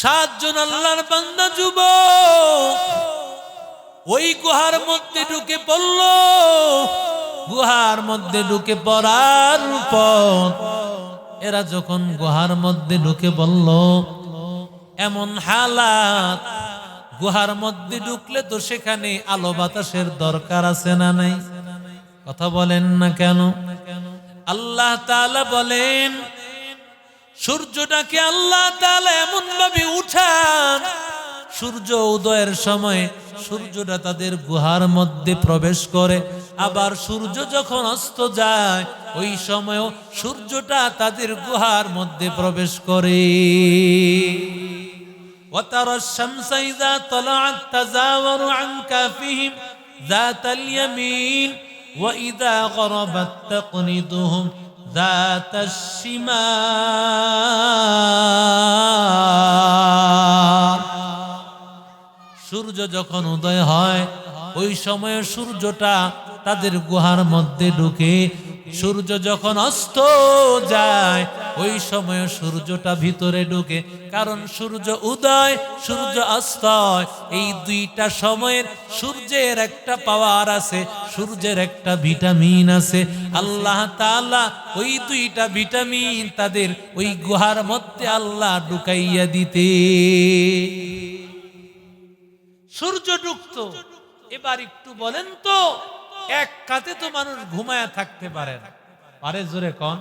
সাতজন আল্লাহর বান্দা যুব ওই গুহার মধ্যে ঢুকে পড়ল। গুহার মধ্যে ঢুকে পড়ার পর এরা যখন গুহার মধ্যে ঢুকে বলল এমন হালাত, গুহার মধ্যে ঢুকলে তো সেখানে আলো বাতাসের দরকার আছে না নাই? কথা বলেন না কেন? আল্লাহ তাআলা বলেন সূর্যটাকে আল্লাহ তাআলা এমন ভাবে উঠান সূর্য উদয়ের সময় সূর্যটা তাদের গুহার মধ্যে প্রবেশ করে আবার সূর্য যখন অস্ত যায় ওই সময়ও সূর্যটা তাদের গুহার মধ্যে প্রবেশ করে وترى الشمس إذا طلعت تزاور عن كافهم ذات اليمين وإذا غربت تقرضهم ذات الشمال সূর্য যখন উদয় হয় ওই সময়ে সূর্যটা তাদের গুহার মধ্যে ঢুকে সূর্য যখন অস্ত যায়, ওই সময়ে সূর্যটা ভিতরে ঢুকে। কারণ সূর্য উদয়, সূর্য অস্তয় এই দুইটা সময়ের সূর্যের একটা পাওয়ার আছে, সূর্যের একটা ভিটামিন আছে। আল্লাহ তাআলা ওই দুইটা ভিটামিন তাদের ওই গুহার মধ্যে আল্লাহ ঢুকাইয়া দিতে। সূর্য ডুবত এবার একটু বলেন তো এক কাতে তো মানুষ ঘুমায়া থাকতে পারে না। পারে জোরে কন।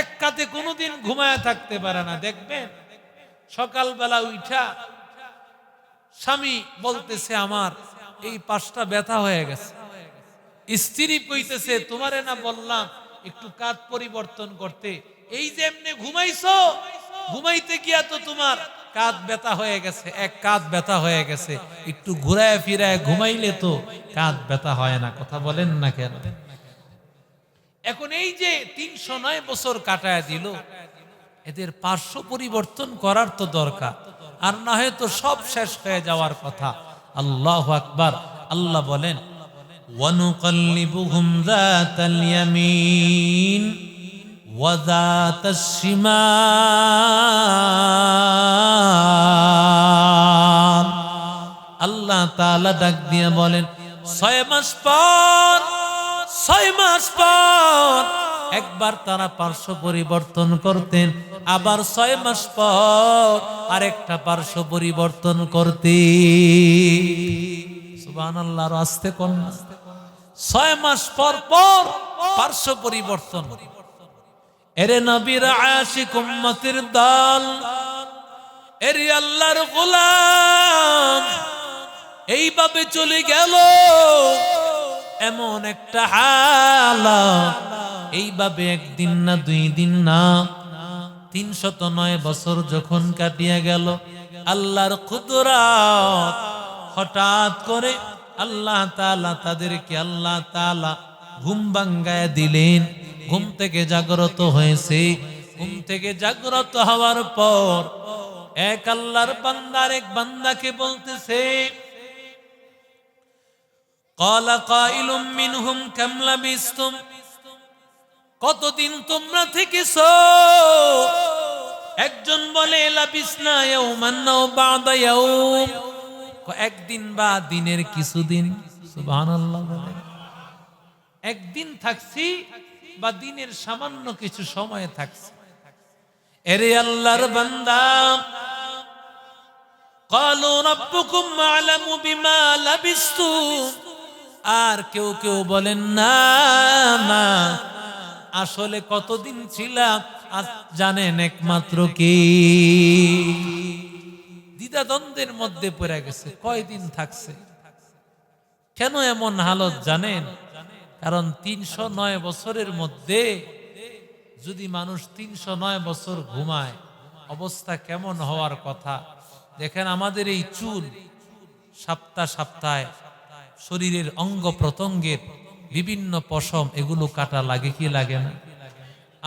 এক কাতে কোনোদিন ঘুমায়া থাকতে পারে না, দেখবেন? সকালবেলা উঠা স্বামী বলতেছে, আমার এই পাশটা ব্যথা হয়ে গেছে। স্ত্রী কইতেছে, তোমারে না বললাম একটু কাত পরিবর্তন করতে। এই যে এমনি ঘুমাইছো, ঘুমাইতে গিয়া তো তোমার কাঁধ ব্যথা হয়ে গেছে, এক কাঁধ ব্যথা হয়ে গেছে। একটু ঘুরায় ফিরায় ঘুমাইলে তো কাঁধ ব্যথা হয় না, কথা বলেন না কেন? এখন এই যে তিনশো নয় বছর কাটায় দিল, এদের পার্শ্ব পরিবর্তন করার তো দরকার, আর না হয়তো সব শেষ হয়ে যাওয়ার কথা। আল্লাহ আকবার, আল্লাহ বলেন وذات الشمال আল্লাহ তাআলা ডাক দিয়ে বলেন ছয় মাস পর ছয় মাস পর একবার তারা পার্শ্ব পরিবর্তন করতেন আবার ছয় মাস পর আরেকটা পার্শ্ব পরিবর্তন করতে সুবান আল্লাহ আসতে কোন ছয় মাস পর পর পার্শ্ব পরিবর্তন এরে নবীর আশিক উম্মতের দল, এরে আল্লাহর গোলাম, এইভাবে চলে গেল। এমন একটা হালা এইভাবে একদিন না, দুই দিন না তিনশত নয় বছর যখন কাটিয়া গেল, আল্লাহর কুদরাত হঠাৎ করে আল্লাহ তালা তাদেরকে আল্লাহ তালা ঘুম ভাঙ্গায় দিলেন। ঘুম থেকে জাগ্রত হয়েছে ঘুম থেকে জাগ্রত হওয়ার পর এক আল্লাহর বান্দার এক বান্দাকে বলতেছে قال قائل منهم كم لبثتم কতদিন তোমরা থেকেছ একজন বলে লাবিসনা ইয়াউমান নাও বাদা ইয়াউম একদিন বা দিনের কিছুদিন সুবহানাল্লাহ বলে একদিন থাকছি বা দিনের সামান্য কিছু সময় থাকছি এরে আল্লাহর বান্দা قالوا ربكم أعلم بما لبثتم আর কেউ কেউ বলেন না না আসলে কতদিন ছিলাম আজ জানেন একমাত্র কি দ্বিধাদ্বন্দ্বের মধ্যে পড়ে গেছে কয়দিন থাকছে কেন এমন হালত জানেন কারণ তিনশো নয় বছরের মধ্যে যদি মানুষ তিনশো নয় বছর ঘুমায়, অবস্থা কেমন হওয়ার কথা? দেখেন আমাদের এই চুল সপ্তাহ সপ্তাহে শরীরের অঙ্গ প্রত্যঙ্গের বিভিন্ন পশম, এগুলো কাটা লাগে কি লাগে না?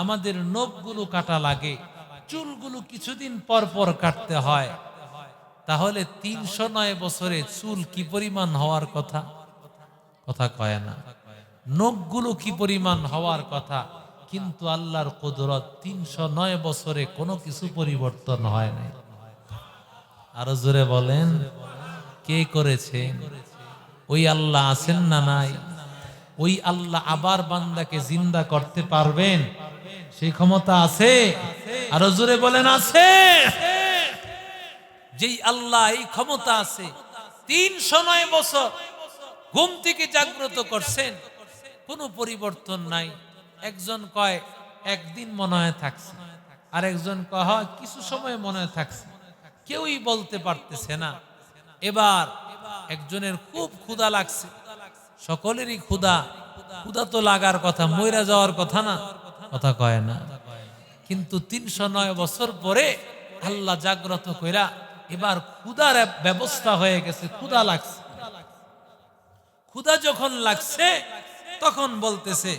আমাদের নখগুলো কাটা লাগে, চুলগুলো কিছুদিন পর পর কাটতে হয়। তাহলে তিনশো নয় বছরে চুল কি পরিমাণ হওয়ার কথা? কথা কয় না। নখগুলো কি পরিমাণ হওয়ার কথা? কিন্তু আল্লাহর কুদরত তিনশো নয় বছরে কোনো কিছু পরিবর্তন হয় নাই। আরও জোরে বলেন, কে করেছে? ওই আল্লাহ আছেন না নাই? ওই আল্লাহ আবার বান্দাকে জিন্দা করতে পারবেন? সেই ক্ষমতা আছে? আরও জোরে বলেন, আছে। যেই আল্লাহ এই ক্ষমতা আছে, তিনশো নয় বছর ঘুম থেকে জাগ্রত করছেন কোনো পরিবর্তন নাই। একজন কয়, একদিন মনে হয় থাকছে। আর একজন কয়, হয়, কিছু সময় মনে হয় থাকছে। কেউই বলতে পারতেছে না। এবার একজনের খুব ক্ষুধা লাগছে। সকলেরই ক্ষুধা। ক্ষুধা তো লাগার কথা, মইরা যাওয়ার কথা না। কথা কয় না। কিন্তু তিনশো নয় বছর পরে আল্লাহ জাগ্রত কইরা এবার ক্ষুদার ব্যবস্থা হয়ে গেছে। ক্ষুধা লাগছে। ক্ষুধা যখন লাগছে তখন বলতেছে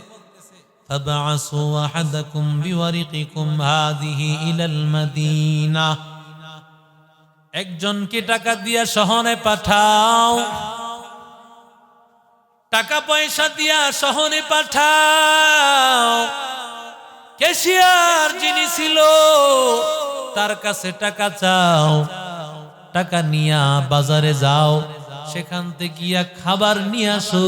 فابعثوا أحدكم بورقكم هذه إلى المدينة একজনকে টাকা দিয়া শহরে পাঠাও টাকা পয়সা দিয়া শহরে পাঠাও ক্যাশিয়ার যিনি ছিল তার কাছে টাকা চাও টাকা নিয়া বাজারে যাও সেখান থেকে গিয়া খাবার নিয়ে আসো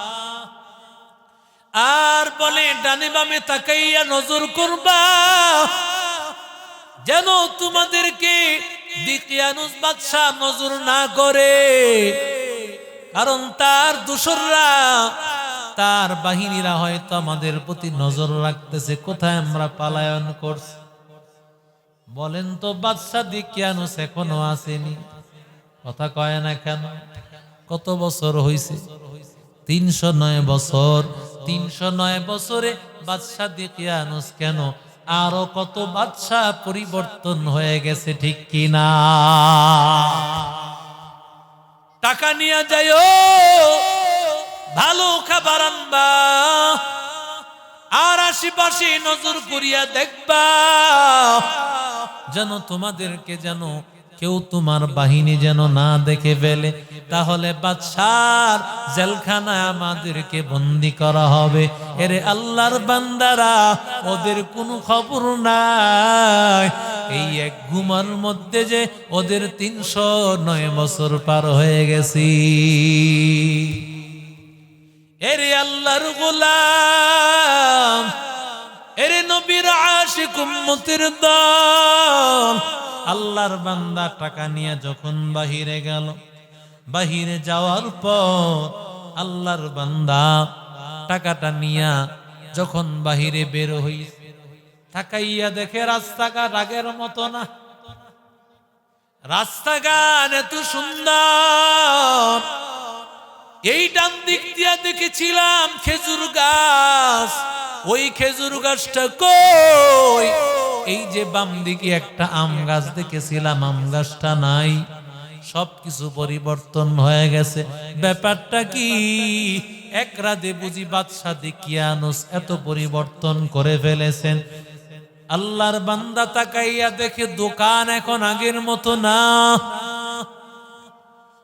আর বলে, ডানে বামে তাকাইয়া নজর করবা। যেন তোমাদেরকে দিকিয়ানুস বাদশাহ নজর না করে। কারণ তার দোসররা, তার বাহিনীরা হয়তো আমাদের প্রতি নজর রাখতেছে। কোথায় আমরা পালায়ন করছি? বলেন তো, বাদশাহ দিকিয়ানুস এখনও আসেনি। কথা কয় না কেন? কত বছর হইছে? তিনশো নয় বছর। তিনশো নয় বছরে বাদশাহ দিকিয়ানুস কেন? আরও কত বাদশাহ পরিবর্তন হয়ে গেছে ঠিক কিনা? টাকা নিয়ে যাইও, ভালো খাবার আনবা, আর আশেপাশে নজর করিয়া দেখবা, যেন তোমাদেরকে যেন কেউ তোমার বাহিনী যেন না দেখে ফেলে, তাহলে বাদশার জেলখানায় আমাদেরকে বন্দি করা হবে। এরে আল্লাহর বান্দারা, ওদের কোনো খবর নাই। এই এক ঘুমার মধ্যে যে ওদের তিনশো নয় বছর পার হয়ে গেছি। এরে আল্লাহর গোলাম, এরে নবীর আশিক দল আল্লাহর বান্দা টাকা নিয়ে যখন বাহিরে গেল, বাহিরে যাওয়ার পর আল্লাহর বান্দা টাকাটা নিয়া যখন বাহিরে বের হইছে তাকাইয়া দেখে রাস্তাঘাট আগের মতো না। রাস্তাঘাট এত সুন্দর। এই ডান দিক দিয়া দেখেছিলাম খেজুর গাছ। ওই খেজুর গাছটা কই? এই যে বাম দিকে একটা আম গাছ দেখেছিলাম, আম গাছটা নাই। সবকিছু পরিবর্তন হয়ে গেছে। ব্যাপারটা কি? এক রাতে বুঝি বাদশাহ দিকিয়ানুস এত পরিবর্তন করে ফেলেছেন। আল্লাহর বান্দা তাকাইয়া দেখে দোকান এখন আগের মতো না।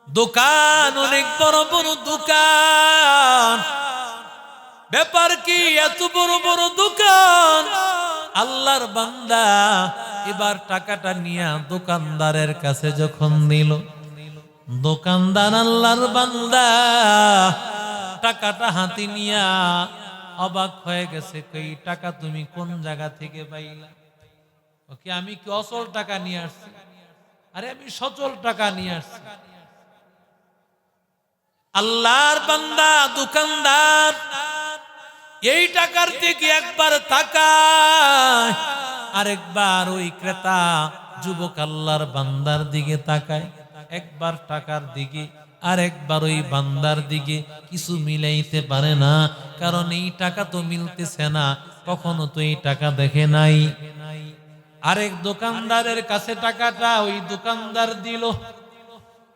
দোকান অনেক বড় বড় দোকান। ব্যাপার কি? এত বড় বড় দোকান। আল্লাহর বান্দা এবার টাকাটা নিয়ে দোকানদারের কাছে যখন দিল দোকানদার আল্লাহর বান্দা টাকাটা হাতে নিয়া অবাক হয়ে গেছে, কই টাকা তুমি কোন জায়গা থেকে পাইলা? ওকে, আমি কি অচল টাকা নিয়ে আসছি? আরে, আমি সচল টাকা নিয়ে আসছি। আল্লাহর বান্দা, দোকানদার এই টাকার দিকে একবার তাকায়, আরেকবার ওই ক্রেতা যুবক আল্লাহর বান্দার দিকে তাকায়, একবার টাকার দিকে আর একবার ওই বান্দার দিকে, কিছু মিলাইতে পারে না, কারণ এই টাকা তো মিলতেছে না, কখনো তো এই টাকা দেখে নাই। আরেক দোকানদারের কাছে টাকাটা ওই দোকানদার দিল,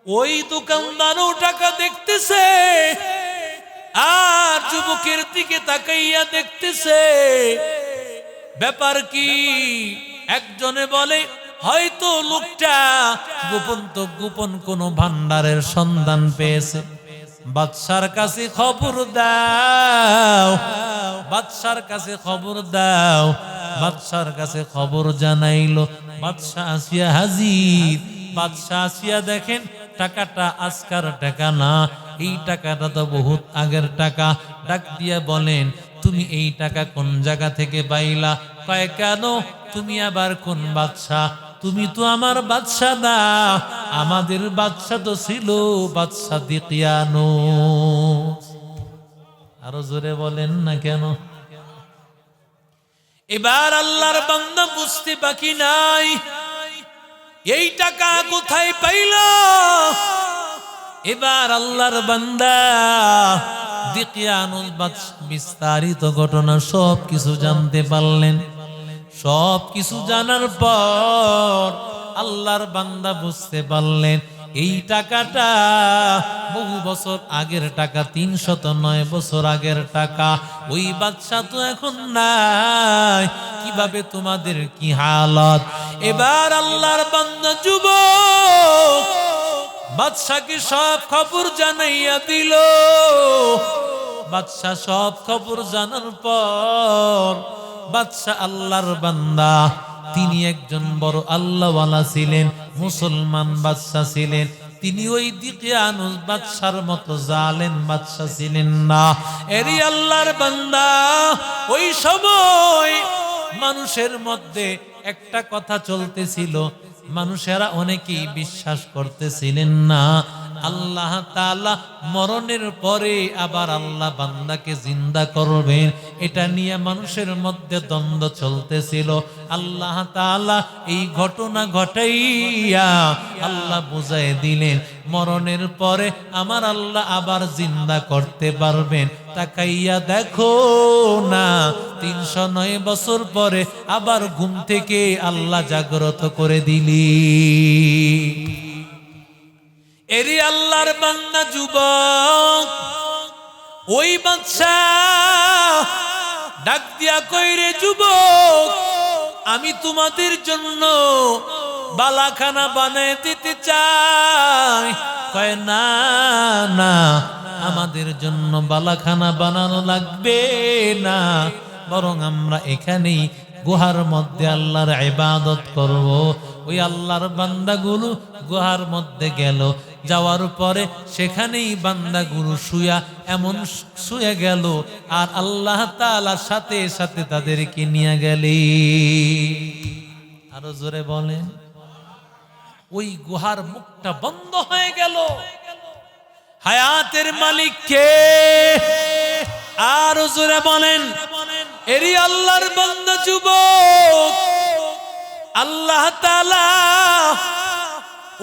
ওই দোকানদারও টাকা দেখতেছে মুখের দিকে তাকাইয়া দেখতেছে। ব্যাপার কি? একজনে বলে, হয়তো লোকটা গোপন তো গোপন কোন ভান্ডারের সন্ধান পেয়েছে। বাদশার কাছে খবর দাও, বাদশার কাছে খবর দাও। বাদশার কাছে খবর জানাইলো, বাদশাহ আসিয়া হাজির। বাদশাহ আসিয়া দেখেন, টাকাটা আজকার টাকা না। এই টাকাটা তো বহুত আগের টাকা। ডাক দিয়া বলেন, তুমি এই টাকা কোন জায়গা থেকে পাইলা? কয়, কেন? তুমি আবার কোন বাদশাহ তুমি তো আমার বাদশা না। আমাদের বাদশা তো ছিল বাদশা দিকিয়ানো আরও জোরে বলেন না কেন? এবার আল্লাহর বান্দা বুঝতে বাকি নাই। এই টাকা কোথায় পাইল? এবার আল্লাহর বান্দা বিস্তারিত ঘটনা সব কিছু জানতে পারলেন। সব কিছু জানার পর আল্লাহর বান্দা বুঝতে পারলেন, এই টাকাটা বহু বছর আগের টাকা, তিনশত নয় বছর আগের টাকা। ওই বাচ্চা তো এখন নাই, কীভাবে তোমাদের কি হালত? এবার আল্লাহর বান্দা যুবক বাদশাকে সব খবর জানাইয়া দিল? বাদশাহ সব খবর জানার পর বাদশাহ আল্লাহর বান্দা, তিনি একজন বড় আল্লাহওয়ালা ছিলেন, মুসলমান বাদশাহ ছিলেন। তিনি ওই দিকে আনুস বাদশার মতো জালেন বাদশাহ ছিলেন না। এরি আল্লাহর বান্দা, ওই সময় মানুষের মধ্যে একটা কথা চলতেছিল মানুষেরা অনেকেই বিশ্বাস করতেছিলেন না। আল্লাহ তাআলা মরণের পরে আবার আল্লাহ বান্দাকে জিন্দা করবেন। এটা নিয়ে মানুষের মধ্যে দ্বন্দ্ব চলতেছিল। আল্লাহ তাআলা এই ঘটনা ঘটাইয়া আল্লাহ বুঝাই দিলেন, মরণের পরে আমার আল্লাহ আবার জিন্দা করতে পারবেন। তাকাইয়া দেখো না, তিনশো নয় বছর পরে আবার ঘুম থেকে আল্লাহ জাগ্রত করে দিলি। এরি আল্লাহর বান্দা যুবক, ওই বাচ্চা ডাক দিয়া কইরে যুবক, আমি তোমাদের জন্য বালাখানা বানায় দিতে চাই। কয় না না আমাদের জন্য বালাখানা বানানো লাগবে না। বরং আমরা এখানেই গুহার মধ্যে আল্লাহর ইবাদত করব। ওই আল্লাহর বান্দাগুলো গুহার মধ্যে গেল। যাওয়ার পরে সেখানেই বান্দাগুলো শুয়া এমন শুয়ে গেল। আর আল্লাহ তাআলার সাথে সাথে তাদেরকে নিয়ে গেলে। আরও জোরে বলেন। ওই গুহার মুখটা বন্ধ হয়ে গেল। হায়াতের মালিক কে আর জোরে বলেন। এরি আল্লাহর বান্দা যুবক, আল্লাহ তাআলা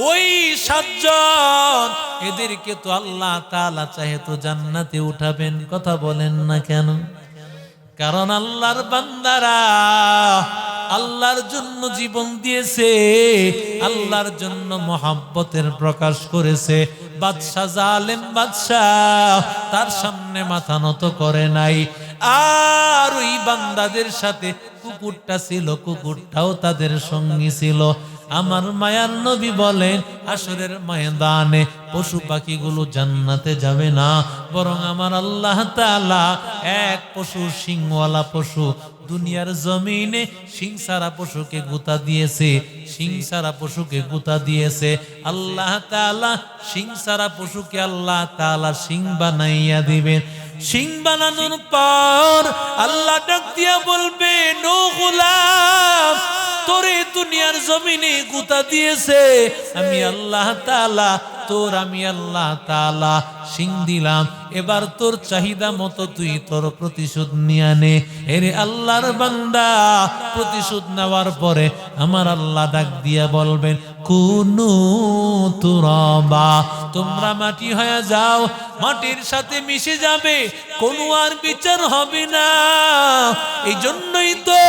ওই সাতজন, এদেরকে তো আল্লাহ তালা চাহে তো জান্নাতে উঠাবেন, কথা বলেন না কেন? কারণ আল্লাহর বান্দারা আল্লাহর জন্য জীবন দিয়েছে, আল্লাহর জন্য মহাব্বতের প্রকাশ করেছে। বাদশাহ জালেম বাদশাহ তার সামনে মাথা নত করে নাই। আর ওই বান্দাদের সাথে কুকুরটা ছিল, কুকুরটাও তাদের সঙ্গী ছিল। আমার মায়ার নবী বলেন আসরের ময়দানে পশু পাখিগুলো জান্নাতে যাবে না। বরং আমার আল্লাহ তালা এক পশু সিংওয়ালা পশু, দুনিয়ার জমিনে সিংসারা পশুকে গুতা দিয়েছে সিংসারা পশুকে গুতা দিয়েছে। আল্লাহ তাআলা সিংসারা পশুকে আল্লাহ তালা সিং বানাইয়া দিবেন। সিং বানানোর পর আল্লাহ ডাক দিয়া বলবে, নো তোরে দুনিয়ার জমিনে গুতা দিয়েছে। আমি আল্লাহ তাআলা তোর আমি আল্লাহ তালা সিং দিলাম। এবার তোর চাহিদা মতো তুই তোর প্রতিশোধ নিয়ে নে। এরে আল্লাহর বান্দা, প্রতিশোধ নেওয়ার পরে আমার আল্লাহ ডাক দিয়া বলবেন, কুনু তুরবা, তোমরা মাটি হয়ে যাও, মাটির সাথে মিশে যাবে, কোনো আর বিচার হবে না। এই জন্যই তো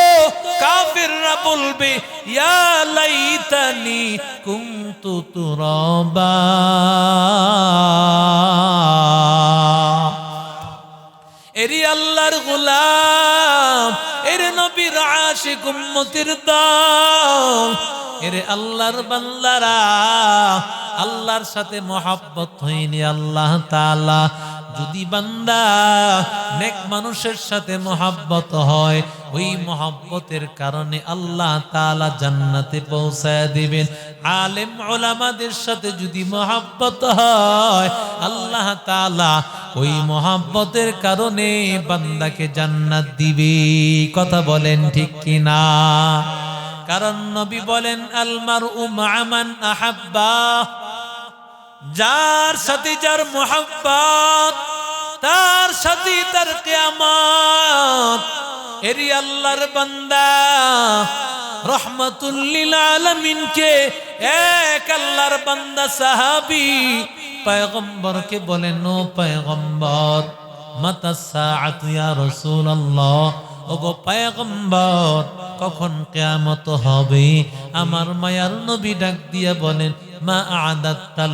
কাফেররা বলবে, ইয়া লাইতানি কুনতু তুরাবা। এরি আল্লাহর গোলাম, এর নবীর আশিক উম্মতির এরে আল্লাহর বান্দারা, আল্লাহর সাথে মহাব্বত হইনি আল্লাহ তাআলা। যদি বান্দা নেক মানুষের সাথে মহাব্বত হয়, ওই মহাব্বতের কারণে আল্লাহ তাআলা জান্নাতে পৌঁছায় দিবেন। আলেম ওলামাদের সাথে যদি মহাব্বত হয়, আল্লাহ তাআলা ওই মহাব্বতের কারণে বান্দাকে জান্নাত দিবে। কথা বলেন ঠিক কিনা? কারণ নবী বলেন আলমার উমান আহাব্বা। যার সাথে যার মোহাব্বত, তার সাথে তার কেয়ামত। এরি আল্লাহর বান্দা রহমতুল্লিল এক আল্লাহর বান্দা, সাহাবি পয়গম্বরকে বলেন ও পয়গম্বর, কখন কেয়ামত হবে? আমার মায়ার নবী ডাক দিয়া বলেন মা আদাত্তা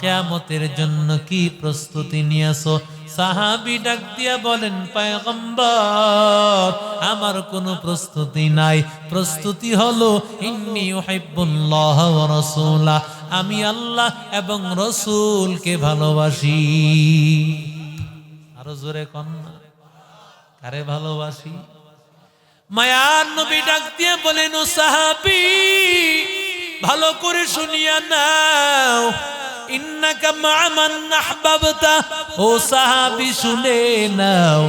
কেয়ামতের জন্য কি প্রস্তুতি নিয়েছো? সাহাবি ডাক দিয়া বলেন, পায়গম্বর, আমার কোনো প্রস্তুতি নাই। প্রস্তুতি হলো, ইন্নি উহিব্বুল্লাহ ওয়া আমি আল্লাহ এবং রসুলকে ভালোবাসি। আরও জোরে কন্যা কারে ভালোবাসি? মায়ার নবী ডাক দিয়ে বলেন, ও সাহাবি ভালো করে শুনিয়া নাও। ইন্নাকা মামান আহবাবতা। ও সাহাবি, শুনে নাও।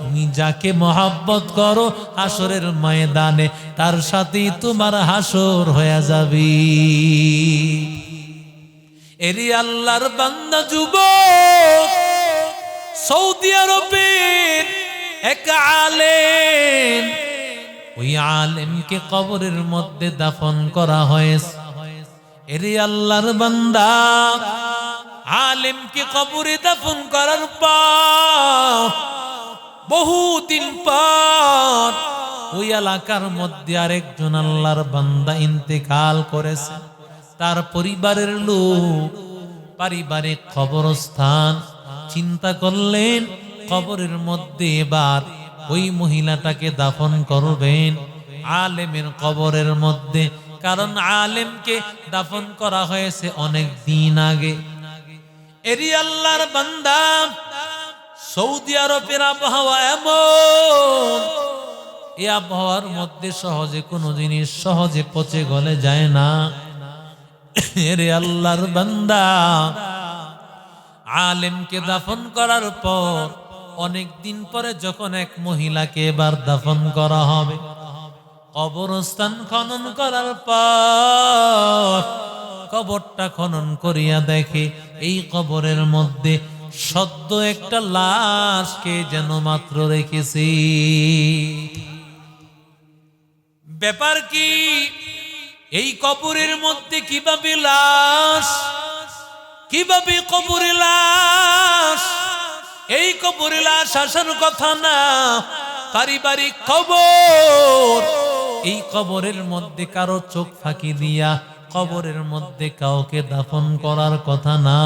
তুমি যাকে মহাব্বত করো হাসরের ময়দানে, তার সাথেই তোমার হাসর হয়ে যাবে। এরি আল্লাহর বান্দা যুবক, সৌদি আরবের এক আলেম ওই আলেমকে কবরের মধ্যে দাফন করা হয়েছে। এরে আল্লাহর বান্দা, আলেমকে কবরে দাফন করার পর, বহুদিন পর ওই এলাকার মধ্যে আরেকজন আল্লাহর বান্দা ইন্তেকাল করেছে। তার পরিবারের লোক পারিবারিক কবরস্থান, চিন্তা করলেন কবরের মধ্যে এবার ওই মহিলাটাকে দাফন করবেন আলেমের কবরের মধ্যে। কারণ আলেমকে দাফন করা হয়েছে অনেক দিন আগে। এরি আল্লাহর বান্দা, সৌদি আরবের আবহাওয়া এমন। এই আবহাওয়ার মধ্যে সহজে কোনো জিনিস সহজে পচে গলে যায় না। এরে আল্লাহর বান্দা, আলেমকে দাফন করার পর অনেক দিন পরে যখন এক মহিলাকে এবার দাফন করা হবে, কবরস্থান খনন করার পর কবরটা খনন করিয়া দেখে এই কবরের মধ্যে সদ্য একটা লাশকে যেন মাত্র রেখেছি। ব্যাপার কি? এই কবরের মধ্যে কীভাবে লাশ, কীভাবে কবরে লাশ এই কবরে লাশ আসার কথা না, পারিবারিক কবর। এই কবরের মধ্যে কারও চোখ ফাঁকি দিয়া, কবরের মধ্যে কাউকে দাফন করার কথা না।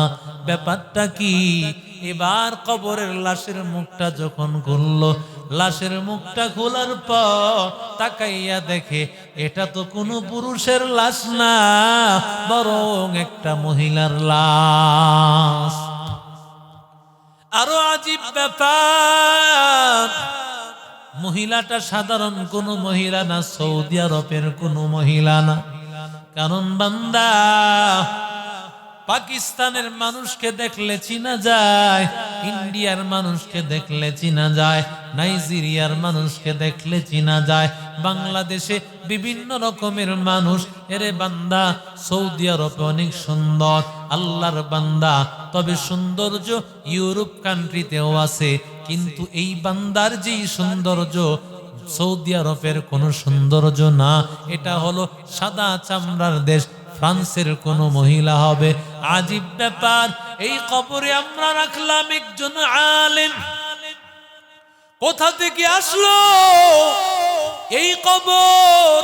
ব্যাপারটা কি? এবার কবরের লাশের মুখটা যখন খুললো, লাশের মুখটা খোলার পর তাকাইয়া দেখে, এটা তো কোনো পুরুষের লাশ না, বরং একটা মহিলার লাশ। আজীব ব্যাপার মহিলাটা সাধারণ কোন মহিলা না সৌদি আরবের কোন মহিলা না। কারণ বান্দা পাকিস্তানের মানুষকে দেখলে চিনা যায়, ইন্ডিয়ার মানুষকে দেখলে চিনা যায়, নাইজেরিয়ার মানুষকে দেখলে চিনা যায়, বাংলাদেশে বিভিন্ন রকমের মানুষ, এরে বান্দা, সৌদি আরব অনেক সুন্দর, আল্লাহর বান্দা, তবে সৌন্দর্য ইউরোপ কান্ট্রিতেও আছে, কিন্তু এই বান্দার যেই সৌন্দর্য, সৌদি আরবের কোনো সৌন্দর্য না, এটা হলো সাদা চামড়ার দেশ, ফ্রান্সের কোনো মহিলা হবে আজীব ব্যাপার, এই কবরে আমরা রাখলাম একজন আলেম। কোথা থেকে আসলো? এই কবর,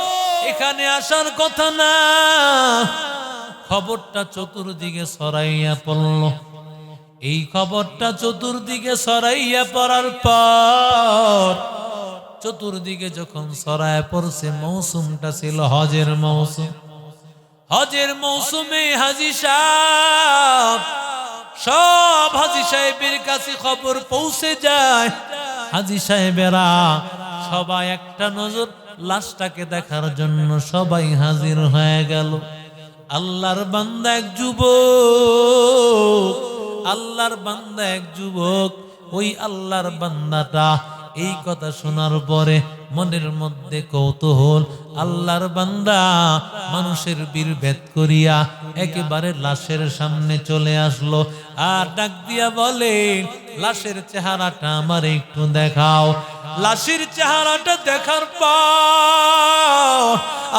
এখানে আসার কথা না। খবরটা চতুর্দিকে সরাইয়া পড়ল। এই খবরটা চতুর্দিকে সরাইয়া পড়ার পর, চতুর্দিকে যখন সরায় পড়ছে, মৌসুমটা ছিল হজের মৌসুম। হজের মৌসুমে হাজি সাহেব, সব হাজি সাহেবের কাছে খবর পৌঁছে যায়। হাজি সাহেবেরা সবাই একটা নজর, লাশটাকে দেখার জন্য সবাই হাজির হয়ে গেল। আল্লাহর বান্দা এক যুবক, আল্লাহর বান্দা এক যুবক, ওই আল্লাহর বান্দাটা এই কথা শোনার পরে মনের মধ্যে কৌতূহল, আল্লাহর বান্দা মানুষের বীর ভেদ করিয়া একেবারে লাশের সামনে চলে আসলো। আর ডাক দিয়া বলে লাশের চেহারাটা আমার একটু দেখাও। লাশের চেহারাটা দেখার পর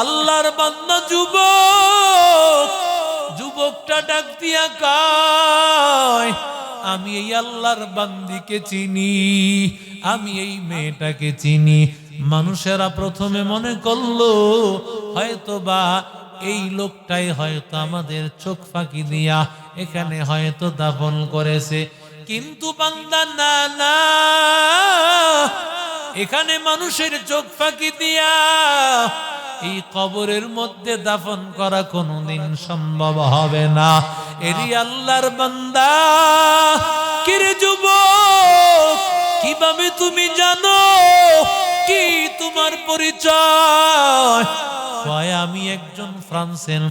আল্লাহর বান্দা যুবক, যুবকটা ডাক দিয়া কয়, আমি এই আল্লাহর বান্দিকে চিনি। আমি এই মেয়েটাকে চিনি। মানুষেরা প্রথমে মনে করল হয়তো বা এই লোকটাই হয়তো আমাদের চোখ ফাঁকি দিয়া এখানে হয়তো দাফন করেছে। কিন্তু বান্দা, না না, এখানে মানুষের চোখ ফাঁকি দিয়া এই কবরের মধ্যে দাফন করা কোনোদিন সম্ভব হবে না। এরি আল্লাহর বান্দা, কিরে কীভাবে তুমি জানো? কি তোমার পরিচয়? আমি একজন ফ্রান্সের